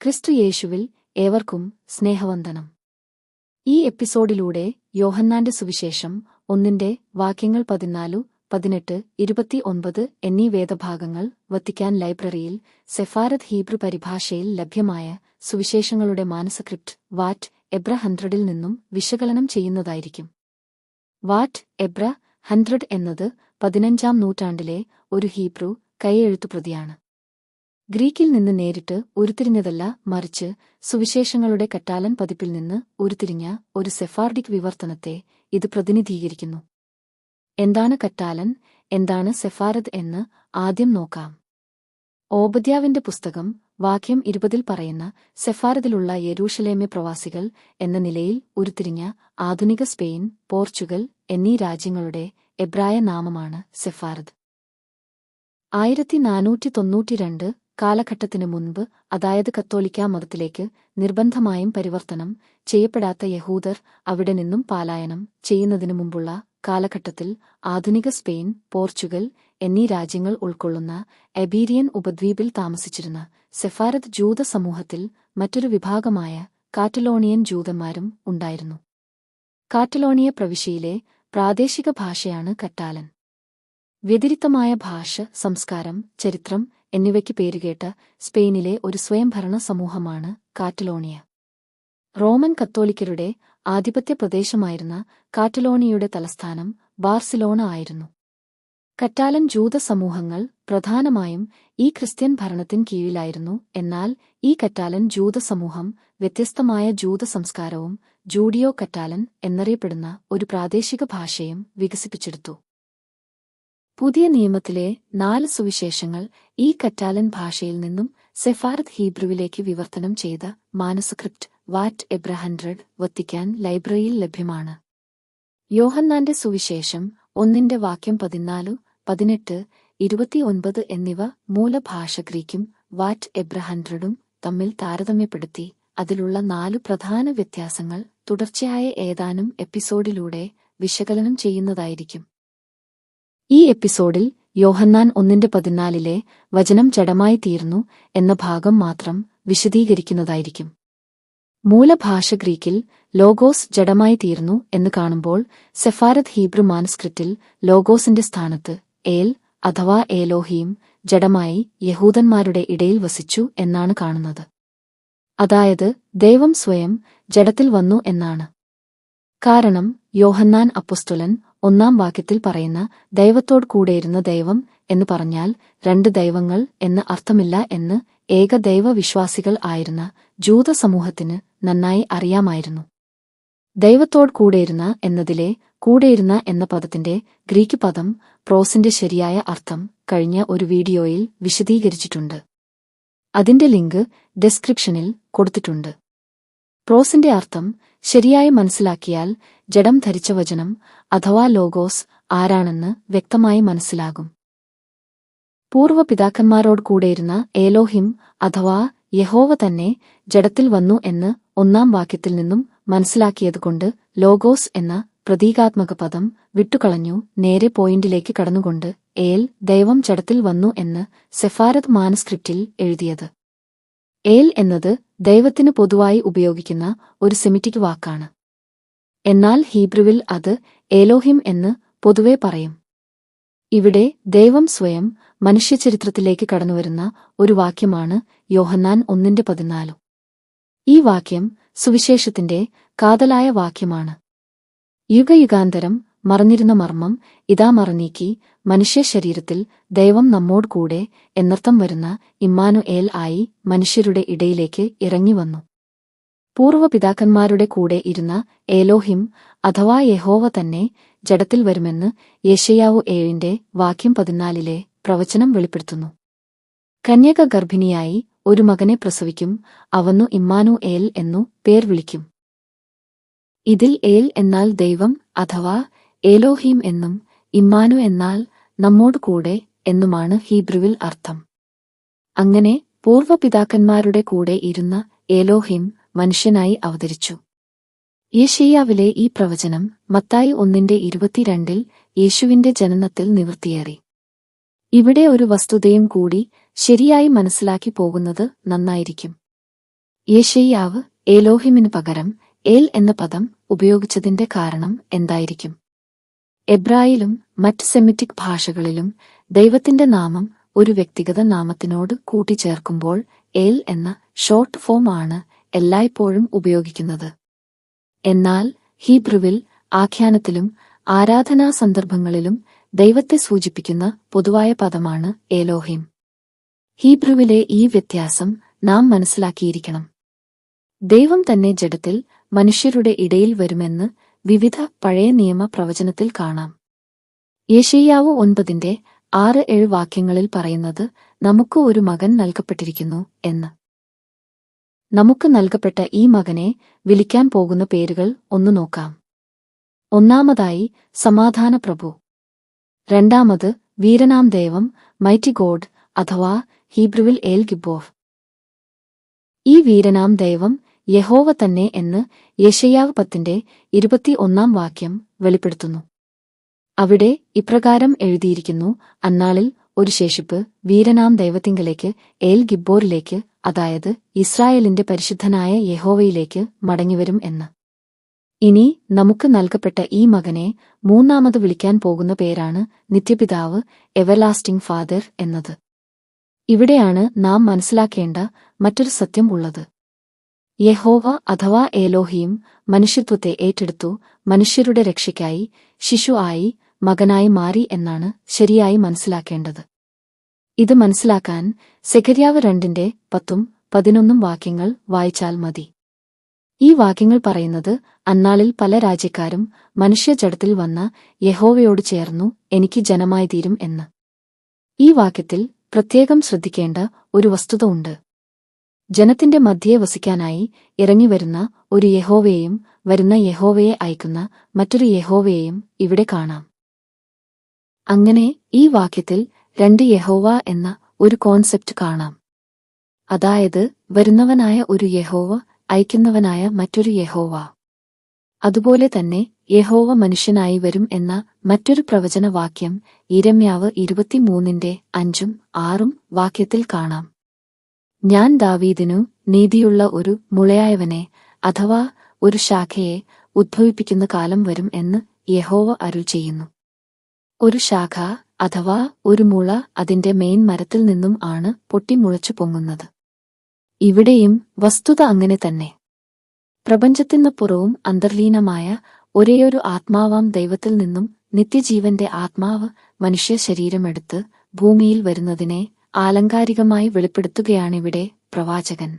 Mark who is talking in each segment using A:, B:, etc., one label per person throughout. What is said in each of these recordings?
A: ക്രിസ്തു യേശുവിൽ ഏവർക്കും സ്നേഹവന്ദനം. ഈ എപ്പിസോഡിലൂടെ യോഹന്നാന്റെ സുവിശേഷം ഒന്നിന്റെ വാക്യങ്ങൾ പതിനാലു പതിനെട്ട് ഇരുപത്തി ഒൻപത് എന്നീ വേദഭാഗങ്ങൾ വത്തിക്കാൻ ലൈബ്രറിയിൽ സെഫാരത് ഹീബ്രു പരിഭാഷയിൽ ലഭ്യമായ സുവിശേഷങ്ങളുടെ മാനസക്രിപ്റ്റ് വാറ്റ് എബ്ര ഹൺഡ്രഡിൽ നിന്നും വിശകലനം ചെയ്യുന്നതായിരിക്കും. വാറ്റ് എബ്ര ഹൺഡ്രഡ് എന്നത് പതിനഞ്ചാം നൂറ്റാണ്ടിലെ ഒരു ഹീബ്രു കൈയെഴുത്തുപ്രതിയാണ്. ഗ്രീക്കിൽ നിന്ന് നേരിട്ട് ഉരുത്തിരിഞ്ഞതല്ല മറിച്ച് സുവിശേഷങ്ങളുടെ കറ്റാലൻ പതിപ്പിൽ നിന്ന് ഉരുത്തിരിഞ്ഞ ഒരു സെഫാർഡിക് വിവർത്തനത്തെ ഇത് പ്രതിനിധീകരിക്കുന്നു. എന്താണ് കറ്റാലൻ? എന്താണ് സെഫാരദ് എന്ന് ആദ്യം നോക്കാം. ഓബദ്യാവിന്റെ പുസ്തകം വാക്യം ഇരുപതിൽ പറയുന്ന സെഫാരദിലുള്ള യെരൂഷലേമെ പ്രവാസികൾ എന്ന നിലയിൽ ഉരുത്തിരിഞ്ഞ ആധുനിക സ്പെയിൻ പോർച്ചുഗൽ എന്നീ രാജ്യങ്ങളുടെ എബ്രായ നാമമാണ് സെഫാരദ്. ആയിരത്തി നാനൂറ്റി തൊണ്ണൂറ്റിരണ്ട് കാലഘട്ടത്തിനു മുൻപ് അതായത് കത്തോലിക്കാ മതത്തിലേക്ക് നിർബന്ധമായും പരിവർത്തനം ചെയ്യപ്പെടാത്ത യഹൂദർ അവിടെ നിന്നും പാലായനം ചെയ്യുന്നതിനു മുമ്പുള്ള കാലഘട്ടത്തിൽ ആധുനിക സ്പെയിൻ പോർച്ചുഗൽ എന്നീ രാജ്യങ്ങൾ ഉൾക്കൊള്ളുന്ന എബീരിയൻ ഉപദ്വീപിൽ താമസിച്ചിരുന്ന സെഫാരത് ജൂത സമൂഹത്തിൽ മറ്റൊരു വിഭാഗമായ കാറ്റലോണിയൻ ജൂതന്മാരും ഉണ്ടായിരുന്നു. കാറ്റലോണിയ പ്രവിശ്യയിലെ പ്രാദേശിക ഭാഷയാണ് കറ്റാലൻ. വ്യതിരിക്തമായ ഭാഷ സംസ്കാരം ചരിത്രം എന്നിവയ്ക്ക് പേരുകേട്ട സ്പെയിനിലെ ഒരു സ്വയംഭരണ സമൂഹമാണ് കാറ്റലോണിയ. റോമൻ കത്തോലിക്കരുടെ ആധിപത്യ പ്രദേശമായിരുന്ന കാറ്റലോണിയയുടെ തലസ്ഥാനം ബാർസിലോണ ആയിരുന്നു. കറ്റാലൻ ജൂത സമൂഹങ്ങൾ പ്രധാനമായും ഈ ക്രിസ്ത്യൻ ഭരണത്തിൻ കീഴിലായിരുന്നു. എന്നാൽ ഈ കറ്റാലൻ ജൂത സമൂഹം വ്യത്യസ്തമായ ജൂത സംസ്കാരവും ജൂഡിയോ കറ്റാലൻ എന്നറിയപ്പെടുന്ന ഒരു പ്രാദേശിക ഭാഷയും വികസിപ്പിച്ചെടുത്തു. പുതിയ നിയമത്തിലെ നാല് സുവിശേഷങ്ങൾ ഈ കറ്റാലൻ ഭാഷയിൽ നിന്നും സെഫാരത് ഹീബ്രുവിലേക്ക് വിവർത്തനം ചെയ്ത മാനസ്ക്രിപ്റ്റ് വാറ്റ് എബ്രഹൻഡ്രഡ് വത്തിക്കാൻ ലൈബ്രറിയിൽ ലഭ്യമാണ്. യോഹന്നാന്റെ സുവിശേഷം ഒന്നിന്റെ വാക്യം പതിനാലു പതിനെട്ട് ഇരുപത്തിയൊൻപത് എന്നിവ മൂലഭാഷ ഗ്രീക്കും വാറ്റ് എബ്രഹൻഡ്രഡും തമ്മിൽ താരതമ്യപ്പെടുത്തി. അതിലുള്ള നാലു പ്രധാന വ്യത്യാസങ്ങൾ തുടർച്ചയായ ഏതാനും എപ്പിസോഡിലൂടെ വിശകലനം ചെയ്യുന്നതായിരിക്കും. ഈ എപ്പിസോഡിൽ യോഹന്നാൻ ഒന്നിന്റെ പതിനാലിലെ വചനം ജഡമായി തീർന്നു എന്ന ഭാഗം മാത്രം വിശദീകരിക്കുന്നതായിരിക്കും. മൂലഭാഷ ഗ്രീക്കിൽ ലോഗോസ് ജഡമായി തീർന്നു എന്ന് കാണുമ്പോൾ സെഫാരത് ഹീബ്രു മാനസ്ക്രിപ്റ്റിൽ ലോഗോസിന്റെ സ്ഥാനത്ത് ഏൽ അഥവാ ഏലോഹീം ജഡമായി യഹൂദന്മാരുടെ ഇടയിൽ വസിച്ചു എന്നാണ് കാണുന്നത്. അതായത് ദൈവം സ്വയം ജഡത്തിൽ വന്നു എന്നാണ്. കാരണം യോഹന്നാൻ അപ്പുസ്തുലൻ ഒന്നാം വാക്യത്തിൽ പറയുന്ന ദൈവത്തോട് കൂടെയിരുന്ന ദൈവം എന്ന് പറഞ്ഞാൽ രണ്ട് ദൈവങ്ങൾ എന്ന് അർത്ഥമില്ല എന്ന് ഏക ദൈവവിശ്വാസികൾ ആയിരുന്ന ജൂത സമൂഹത്തിന് നന്നായി അറിയാമായിരുന്നു. ദൈവത്തോട് കൂടെയിരുന്ന എന്നതിലെ കൂടെയിരുന്ന എന്ന പദത്തിന്റെ ഗ്രീക്ക് പദം പ്രോസിന്റെ ശരിയായ അർത്ഥം കഴിഞ്ഞ ഒരു വീഡിയോയിൽ വിശദീകരിച്ചിട്ടുണ്ട്. അതിന്റെ ലിങ്ക് ഡിസ്ക്രിപ്ഷനിൽ കൊടുത്തിട്ടുണ്ട്. പ്രോസിന്റെ അർത്ഥം ശരിയായി മനസ്സിലാക്കിയാൽ ജഡം ധരിച്ച വചനം അഥവാ ലോഗോസ് ആരാണെന്ന് വ്യക്തമായി മനസ്സിലാകും. പൂർവപിതാക്കന്മാരോട് കൂടെയിരുന്ന ഏലോഹിം അഥവാ യഹോവ തന്നെ ജഡത്തിൽ വന്നു എന്ന് ഒന്നാം വാക്യത്തിൽ നിന്നും മനസ്സിലാക്കിയതുകൊണ്ട് ലോഗോസ് എന്ന പ്രതീകാത്മക പദം വിട്ടുകളഞ്ഞു നേരെ പോയിന്റിലേക്ക് കടന്നുകൊണ്ട് ഏൽ ദൈവം ജഡത്തിൽ വന്നു എന്ന് സെഫാരത് മാനസ്ക്രിപ്റ്റിൽ എഴുതിയത്. ഏൽ എന്നത് ദൈവത്തിന് പൊതുവായി ഉപയോഗിക്കുന്ന ഒരു സെമിറ്റിക് വാക്കാണ്. എന്നാൽ ഹീബ്രുവിൽ അത് ഏലോഹിം എന്ന് പൊതുവെ പറയും. ഇവിടെ ദൈവം സ്വയം മനുഷ്യചരിത്രത്തിലേക്ക് കടന്നുവരുന്ന ഒരു വാക്യമാണ് യോഹന്നാൻ ഒന്നിന്റെ പതിനാലു. ഈ വാക്യം സുവിശേഷത്തിന്റെ കാതലായ വാക്യമാണ്. യുഗയുഗാന്തരം മറഞ്ഞിരുന്ന മർമ്മം ഇതാ മറനീക്കി മനുഷ്യശരീരത്തിൽ ദൈവം നമ്മോട് കൂടെ എന്നർത്ഥം വരുന്ന ഇമ്മാനുയേൽ ആയി മനുഷ്യരുടെ ഇടയിലേക്ക് ഇറങ്ങിവന്നു പൂർവപിതാക്കന്മാരുടെ കൂടെ ഇരുന്ന ഏലോഹിം അഥവാ യഹോവ തന്നെ ജഡത്തിൽ വരുമെന്ന് യേശയാവു ഏഴിന്റെ വാക്യം പതിനാലിലെ പ്രവചനം വെളിപ്പെടുത്തുന്നു. കന്യക ഗർഭിണിയായി ഒരു മകനെ പ്രസവിക്കും അവന്നു ഇമ്മാനു ഏൽ എന്നു പേർ വിളിക്കും. ഇതിൽ ഏൽ എന്നാൽ ദൈവം അഥവാ ഏലോഹീം എന്നും ഇമ്മാനു എന്നാൽ നമ്മോട് കൂടെ എന്നുമാണ് ഹീബ്രുവിൽ അർത്ഥം. അങ്ങനെ പൂർവപിതാക്കന്മാരുടെ കൂടെ ഇരുന്ന ഏലോഹിം മനുഷ്യനായി അവതരിച്ചു. യേശയ്യാവിലെ ഈ പ്രവചനം മത്തായി ഒന്നിന്റെ ഇരുപത്തിരണ്ടിൽ യേശുവിന്റെ ജനനത്തിൽ നിവൃത്തിയേറി. ഇവിടെ ഒരു വസ്തുതയും കൂടി ശരിയായി മനസ്സിലാക്കി പോകുന്നത് നന്നായിരിക്കും. യേശയ്യാവ് ഏലോഹിമിന് പകരം ഏൽ എന്ന പദം ഉപയോഗിച്ചതിന്റെ കാരണം എന്തായിരിക്കും? എബ്രായിലും മറ്റ് സെമിറ്റിക് ഭാഷകളിലും ദൈവത്തിന്റെ നാമം ഒരു വ്യക്തിഗത നാമത്തിനോട് കൂട്ടിച്ചേർക്കുമ്പോൾ എൽ എന്ന ഷോർട്ട് ഫോം ആണ് എല്ലായ്പ്പോഴും ഉപയോഗിക്കുന്നത്. എന്നാൽ ഹീബ്രുവിൽ ആഖ്യാനത്തിലും ആരാധനാ സന്ദർഭങ്ങളിലും ദൈവത്തെ സൂചിപ്പിക്കുന്ന പൊതുവായ പദമാണ് ഏലോഹിം. ഹീബ്രുവിലെ ഈ വ്യത്യാസം നാം മനസ്സിലാക്കിയിരിക്കണം. ദൈവം തന്നെ ജഡത്തിൽ മനുഷ്യരുടെ ഇടയിൽ വരുമെന്ന് വിവിധ പഴയ നിയമ പ്രവചനത്തിൽ കാണാം. യേശയ്യാവ് ഒൻപതിന്റെ ആറ് ഏഴ് വാക്യങ്ങളിൽ പറയുന്നത് നമുക്ക് ഒരു മകൻ നൽകപ്പെട്ടിരിക്കുന്നു എന്ന്. നമുക്ക് നൽകപ്പെട്ട ഈ മകനെ വിളിക്കാൻ പോകുന്ന പേരുകൾ ഒന്നു നോക്കാം. ഒന്നാമതായി സമാധാന പ്രഭു. രണ്ടാമത് വീരനാം ദേവം മൈറ്റി ഗോഡ് അഥവാ ഹീബ്രുവിൽ ഏൽ ഗിബോഫ് ഈ വീരനാം ദൈവം യഹോവ തന്നെ എന്ന് യശയാവ് പത്തിന്റെ ഇരുപത്തിയൊന്നാം വാക്യം വെളിപ്പെടുത്തുന്നു. അവിടെ ഇപ്രകാരം എഴുതിയിരിക്കുന്നു അന്നാളിൽ ഒരു ശേഷിപ്പ് വീരനാം ദൈവത്തിങ്കലേക്ക് ഏൽ ഗിബ്ബോറിലേക്ക് അതായത് ഇസ്രായേലിന്റെ പരിശുദ്ധനായ യഹോവയിലേക്ക് മടങ്ങിവരും എന്ന്. ഇനി നമുക്ക് നൽകപ്പെട്ട ഈ മകനെ മൂന്നാമത് വിളിക്കാൻ പോകുന്ന പേരാണ് നിത്യപിതാവ് എവർലാസ്റ്റിംഗ് ഫാദർ എന്നത്. ഇവിടെയാണ് നാം മനസ്സിലാക്കേണ്ട മറ്റൊരു സത്യം ഉള്ളത്. യഹോവ അഥവാ ഏലോഹിയും മനുഷ്യത്വത്തെ ഏറ്റെടുത്തു മനുഷ്യരുടെ രക്ഷയ്ക്കായി ശിശു ആയി മകനായി മാറി എന്നാണ് ശരിയായി മനസ്സിലാക്കേണ്ടത്. ഇത് മനസ്സിലാക്കാൻ സെഖര്യാവ് രണ്ടിന്റെ പത്തും പതിനൊന്നും വാക്യങ്ങൾ വായിച്ചാൽ മതി. ഈ വാക്യങ്ങൾ പറയുന്നത് അന്നാളിൽ പല രാജ്യക്കാരും മനുഷ്യജടത്തിൽ വന്ന യഹോവയോട് ചേർന്നു എനിക്ക് ജനമായി തീരും എന്ന്. ഈ വാക്യത്തിൽ പ്രത്യേകം ശ്രദ്ധിക്കേണ്ട ഒരു വസ്തുത ഉണ്ട്. ജനത്തിന്റെ മധ്യയെ വസിക്കാനായി ഇറങ്ങിവരുന്ന ഒരു യഹോവയെയും വരുന്ന യഹോവയെ അയക്കുന്ന മറ്റൊരു യഹോവയെയും ഇവിടെ കാണാം. അങ്ങനെ ഈ വാക്യത്തിൽ രണ്ട് യഹോവ എന്ന ഒരു കോൺസെപ്റ്റ് കാണാം. അതായത് വരുന്നവനായ ഒരു യഹോവ അയക്കുന്നവനായ മറ്റൊരു യഹോവ. അതുപോലെ തന്നെ യഹോവ മനുഷ്യനായി വരും എന്ന മറ്റൊരു പ്രവചനവാക്യം ഇരമ്യാവ് ഇരുപത്തിമൂന്നിന്റെ അഞ്ചും ആറും വാക്യത്തിൽ കാണാം. ഞാൻ ദാവീദിനു നീതിയുള്ള ഒരു മുളയായവനെ അഥവാ ഒരു ശാഖയെ ഉദ്ഭവിപ്പിക്കുന്ന കാലം വരും എന്ന് യഹോവ അരുൾ ചെയ്യുന്നു. ഒരു ശാഖ അഥവാ ഒരു മുള അതിന്റെ മെയിൻ മരത്തിൽ നിന്നും ആണ് പൊട്ടിമുളച്ചു പൊങ്ങുന്നത്. ഇവിടെയും വസ്തുത അങ്ങനെ തന്നെ. പ്രപഞ്ചത്തിന് പുറവും അന്തർലീനമായ ഒരേയൊരു ആത്മാവാം ദൈവത്തിൽ നിന്നും നിത്യജീവന്റെ ആത്മാവ് മനുഷ്യ ശരീരമെടുത്ത് ഭൂമിയിൽ വരുന്നതിനെ ആലങ്കാരികമായി വെളിപ്പെടുത്തുകയാണിവിടെ പ്രവാചകൻ.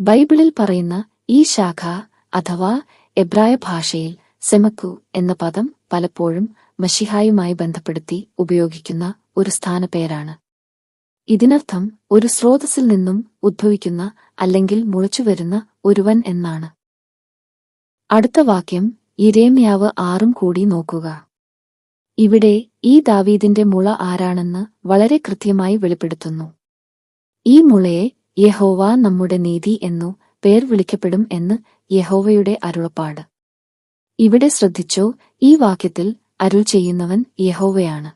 A: ബൈബിളിൽ പറയുന്ന ഈ ശാഖ അഥവാ എബ്രായ ഭാഷയിൽ സെമക്കു എന്ന പദം പലപ്പോഴും മഷിഹായുമായി ബന്ധപ്പെടുത്തി ഉപയോഗിക്കുന്ന ഒരു സ്ഥാനപേരാണ് ഇതിനർത്ഥം ഒരു സ്രോതസ്സിൽ നിന്നും ഉദ്ഭവിക്കുന്ന അല്ലെങ്കിൽ മുളച്ചുവരുന്ന ഒരുവൻ എന്നാണ്. അടുത്ത വാക്യം ഇരേമ്യാവ് ആറും കൂടി നോക്കുക. ഇവിടെ ഈ ദാവീദിന്റെ മുള ആരാണെന്ന് വളരെ കൃത്യമായി വെളിപ്പെടുത്തുന്നു. ഈ മുളയെ യഹോവ നമ്മുടെ നീതി എന്നു പേർ വിളിക്കപ്പെടും എന്ന് യഹോവയുടെ അരുളപ്പാട്. ഇവിടെ ശ്രദ്ധിച്ചോ ഈ വാക്യത്തിൽ അരുൾ ചെയ്യുന്നവൻ യഹോവയാണ്.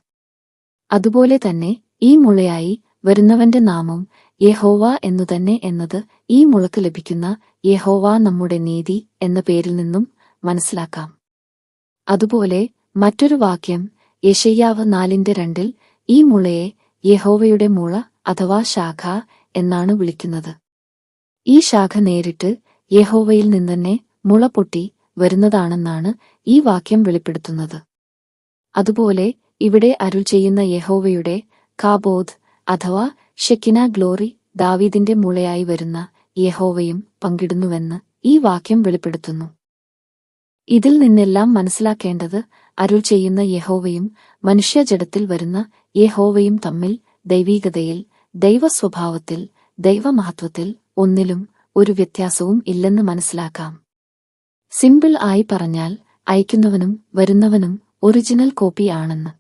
A: അതുപോലെ തന്നെ ഈ മുളയായി വരുന്നവന്റെ നാമം യഹോവ എന്നുതന്നെ എന്നത് ഈ മുളക്ക് ലഭിക്കുന്ന യഹോവ നമ്മുടെ നീതി എന്ന പേരിൽ നിന്നും മനസ്സിലാക്കാം. അതുപോലെ മറ്റൊരു വാക്യം യശയ്യാവ് നാലിന്റെ രണ്ടിൽ ഈ മുളയെ യഹോവയുടെ മുള അഥവാ ശാഖ എന്നാണ് വിളിക്കുന്നത്. ഈ ശാഖ നേരിട്ട് യഹോവയിൽ നിന്നെ മുള പൊട്ടി വരുന്നതാണെന്നാണ് ഈ വാക്യം വെളിപ്പെടുത്തുന്നത്. അതുപോലെ ഇവിടെ അരുൾ ചെയ്യുന്ന യഹോവയുടെ കാബോധ് അഥവാ ഷെക്കിന ഗ്ലോറി ദാവീദിന്റെ മുളയായി വരുന്ന യഹോവയും പങ്കിടുന്നുവെന്ന് ഈ വാക്യം വെളിപ്പെടുത്തുന്നു. ഇതിൽ നിന്നെല്ലാം മനസ്സിലാക്കേണ്ടത് അരുൾ ചെയ്യുന്ന യഹോവയും മനുഷ്യജടത്തിൽ വരുന്ന യഹോവയും തമ്മിൽ ദൈവീകതയിൽ ദൈവസ്വഭാവത്തിൽ ദൈവമഹത്വത്തിൽ ഒന്നിലും ഒരു വ്യത്യാസവും ഇല്ലെന്ന് മനസ്സിലാക്കാം. സിമ്പിൾ ആയി പറഞ്ഞാൽ അയക്കുന്നവനും വരുന്നവനും ഒറിജിനൽ കോപ്പി ആണെന്ന്.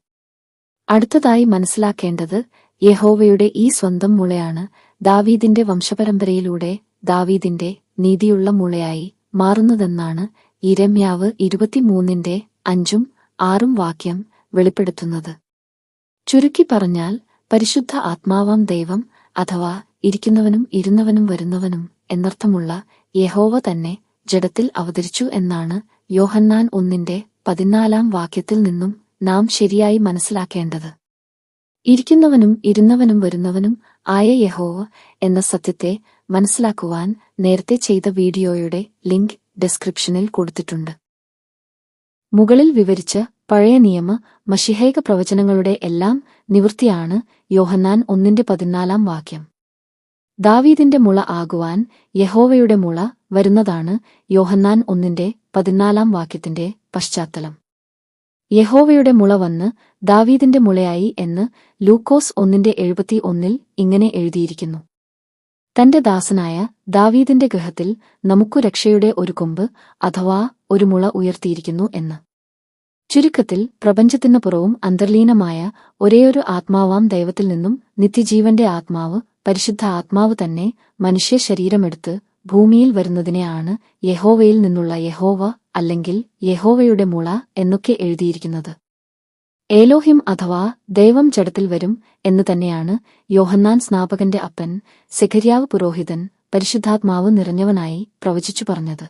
A: അടുത്തതായി മനസ്സിലാക്കേണ്ടത് യഹോവയുടെ ഈ സ്വന്തം മുളയാണ് ദാവീദിന്റെ വംശപരമ്പരയിലൂടെ ദാവീദിന്റെ നീതിയുള്ള മുളയായി മാറുന്നതെന്നാണ് ഇരമ്യാവ് ഇരുപത്തിമൂന്നിന്റെ അഞ്ചും ആറും വാക്യം വെളിപ്പെടുത്തുന്നത്. ചുരുക്കി പറഞ്ഞാൽ പരിശുദ്ധ ആത്മാവാം ദൈവം അഥവാ ഇരിക്കുന്നവനും ഇരുന്നവനും വരുന്നവനും എന്നർത്ഥമുള്ള യഹോവ തന്നെ ജഡത്തിൽ അവതരിച്ചു എന്നാണ് യോഹന്നാൻ ഒന്നിന്റെ പതിനാലാം വാക്യത്തിൽ നിന്നും നാം ശരിയായി മനസ്സിലാക്കേണ്ടത്. ഇരിക്കുന്നവനും ഇരുന്നവനും വരുന്നവനും ആയ യഹോവ എന്ന സത്യത്തെ മനസ്സിലാക്കുവാൻ നേരത്തെ ചെയ്ത വീഡിയോയുടെ ലിങ്ക് ഡിസ്ക്രിപ്ഷനിൽ കൊടുത്തിട്ടുണ്ട്. മുകളിൽ വിവരിച്ച പഴയ നിയമ മഷിഹൈക പ്രവചനങ്ങളുടെ എല്ലാം നിവൃത്തിയാണ് യോഹന്നാൻ ഒന്നിന്റെ പതിനാലാം വാക്യം. ദാവീദിന്റെ മുള ആകുവാൻ യഹോവയുടെ മുള വരുന്നതാണ് യോഹന്നാൻ ഒന്നിന്റെ പതിനാലാം വാക്യത്തിന്റെ പശ്ചാത്തലം. യഹോവയുടെ മുള വന്ന് ദാവീദിന്റെ മുളയായി എന്ന് ലൂക്കോസ് ഒന്നിന്റെ എഴുപത്തി ഒന്നിൽ ഇങ്ങനെ എഴുതിയിരിക്കുന്നു. തന്റെ ദാസനായ ദാവീദിന്റെ ഗൃഹത്തിൽ നമുക്കു രക്ഷയുടെ ഒരു കൊമ്പ് അഥവാ ഒരു മുള ഉയർത്തിയിരിക്കുന്നു എന്ന്. ചുരുക്കത്തിൽ പ്രപഞ്ചത്തിനു പുറവും അന്തർലീനമായ ഒരേയൊരു ആത്മാവാം ദൈവത്തിൽ നിന്നും നിത്യജീവന്റെ ആത്മാവ് പരിശുദ്ധ ആത്മാവ് തന്നെ മനുഷ്യ ശരീരമെടുത്ത് ഭൂമിയിൽ വരുന്നതിനെയാണ് യഹോവയിൽ നിന്നുള്ള യഹോവ അല്ലെങ്കിൽ യഹോവയുടെ മുള എന്നൊക്കെ എഴുതിയിരിക്കുന്നത്. ഏലോഹിം അഥവാ ദൈവം ജഡത്തിൽ വരും എന്നു തന്നെയാണ് യോഹന്നാൻ സ്നാപകന്റെ അപ്പൻ സെഖര്യാവ് പുരോഹിതൻ പരിശുദ്ധാത്മാവ് നിറഞ്ഞവനായി പ്രവചിച്ചു പറഞ്ഞത്.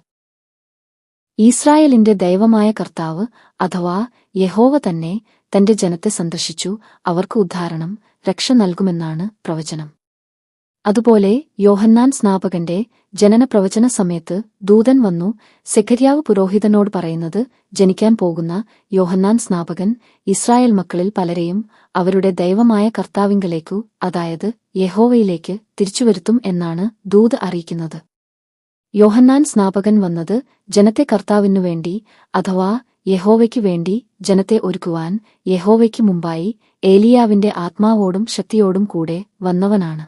A: ഈസ്രായേലിന്റെ ദൈവമായ കർത്താവ് അഥവാ യഹോവ തന്നെ തന്റെ ജനത്തെ സന്ദർശിച്ചു അവർക്ക് ഉദ്ധാരണം രക്ഷ നൽകുമെന്നാണ് പ്രവചനം. അതുപോലെ യോഹന്നാൻ സ്നാപകന്റെ ജനന പ്രവചന സമയത്ത് ദൂതൻ വന്നു സെഖര്യാവ് പുരോഹിതനോട് പറയുന്നത് ജനിക്കാൻ പോകുന്ന യോഹന്നാൻ സ്നാപകൻ ഇസ്രായേൽ മക്കളിൽ പലരെയും അവരുടെ ദൈവമായ കർത്താവിങ്കലേക്കു അതായത് യഹോവയിലേക്ക് തിരിച്ചുവരുത്തും എന്നാണ് ദൂത് അറിയിക്കുന്നത്. യോഹന്നാൻ സ്നാപകൻ വന്നത് ജനത്തെ കർത്താവിനു വേണ്ടി അഥവാ യഹോവയ്ക്കു വേണ്ടി ജനത്തെ ഒരുക്കുവാൻ യഹോവയ്ക്കു മുമ്പായി ഏലിയാവിന്റെ ആത്മാവോടും ശക്തിയോടും കൂടെ വന്നവനാണ്.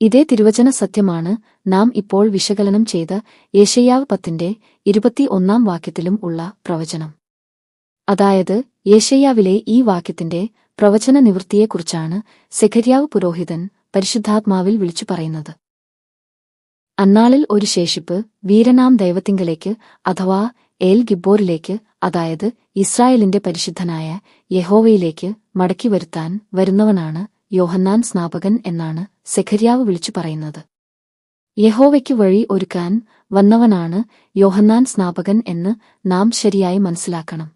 A: ഇതേ തിരുവചന സത്യമാണ് നാം ഇപ്പോൾ വിശകലനം ചെയ്ത യേശയ്യാവ് പത്തിന്റെ ഇരുപത്തി ഒന്നാം വാക്യത്തിലും ഉള്ള പ്രവചനം. അതായത് യേശയ്യാവിലെ ഈ വാക്യത്തിന്റെ പ്രവചന നിവൃത്തിയെക്കുറിച്ചാണ് സെഖര്യാവ് പുരോഹിതൻ പരിശുദ്ധാത്മാവിൽ വിളിച്ചു പറയുന്നത്. അന്നാളിൽ ഒരു ശേഷിപ്പ് വീരനാം ദൈവത്തിങ്കലേക്ക് അഥവാ ഏൽ ഗിബോറിലേക്ക് അതായത് ഇസ്രായേലിന്റെ പരിശുദ്ധനായ യഹോവയിലേക്ക് മടക്കി വരുത്താൻ വരുന്നവനാണ് യോഹന്നാൻ സ്നാപകൻ എന്നാണ് സെഖര്യാവ് വിളിച്ചു പറയുന്നത്. യഹോവയ്ക്ക് വഴി ഒരുക്കാൻ വന്നവനാണ് യോഹന്നാൻ സ്നാപകൻ എന്ന് നാം ശരിയായി മനസ്സിലാക്കണം.